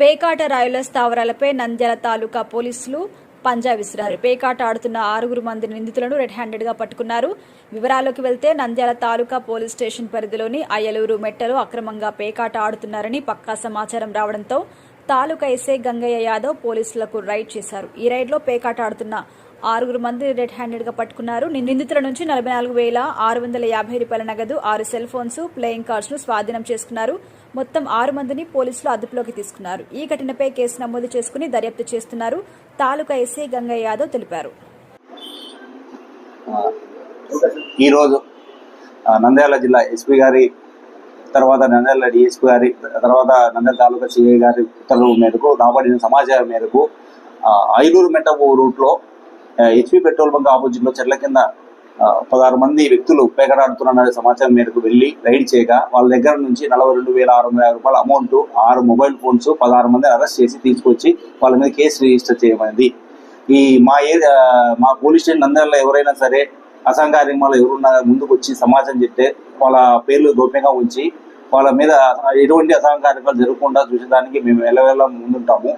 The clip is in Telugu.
పేకాట రాయుల స్థావరాలపై నంద్యాల తాలూకా పోలీసులు పంజా విసిరారు. పేకాట ఆడుతున్న ఆరుగురు మంది నిందితులను రెడ్ హ్యాండెడ్గా పట్టుకున్నారు. వివరాల్లోకి వెళ్తే నంద్యాల తాలూకా పోలీస్ స్టేషన్ పరిధిలోని అయ్యలూరు మెట్టలో అక్రమంగా పేకాట ఆడుతున్నారని పక్కా సమాచారం రావడంతో తాలూకా ఎస్ఐ గంగయ్య యాదవ్ పోలీసులకు రైడ్ చేశారు. ఈ రైడ్లో పేకాట ఆడుతున్న ఆరుగురు మంది రెడ్ హ్యాండెడ్గా పట్టుకున్నారు నిందితుల నుంచి నలభై నాలుగు వేల ఆరు వందల యాభై రూపాయల నగదు ఆరు సెల్ ఫోన్స్ ప్లేయింగ్ కార్డ్స్ను స్వాధీనం చేసుకున్నారు. మొత్తం ఆరు మందిని పోలీసులు అదుపులోకి తీసుకున్నారు. ఈ ఘటనపై కేసు నమోదు చేసుకుని దర్యాప్తు చేస్తున్నారు. తాలూకా ఎస్ఐ గంగయ్య యాదవ్ తెలిపారు. ఈరోజు నంద్యాల జిల్లా ఎస్పీ గారి తర్వాత నంద్యాల డిఎస్పీ గారి తర్వాత నంద్యాల తాలూకా సిఐ గారి ఉత్తర్వుల మేరకు రాబడిన సమాచారం మేరకు ఐదూరు ఐలూరు మెట్టపు రూట్లో హెచ్పి పెట్రోల్ బంక్ ఆపోజిట్లో చెట్ల కింద పదహారు మంది వ్యక్తులు పేకడాడుతున్నారనే సమాచారం మేరకు వెళ్ళి రైడ్ చేయగా వాళ్ళ దగ్గర నుంచి నలభై రెండు వేల ఆరు వందల రూపాయల అమౌంట్ ఆరు మొబైల్ ఫోన్స్ పదహారు మంది అరెస్ట్ చేసి తీసుకొచ్చి వాళ్ళ మీద కేసు రిజిస్టర్ చేయమైంది ఈ మా ఏరియా మా పోలీస్ స్టేషన్ నంద్యాలలో ఎవరైనా సరే అసంకార్యమాలు ఎవరున్నా ముందుకు వచ్చి సమాచారం చెప్తే వాళ్ళ పేర్లు గోప్యంగా ఉంచి వాళ్ళ మీద ఎటువంటి అసంకార్యకాలు జరగకుండా చూసేదానికి మేము ఎలవేళ ముందుంటాము.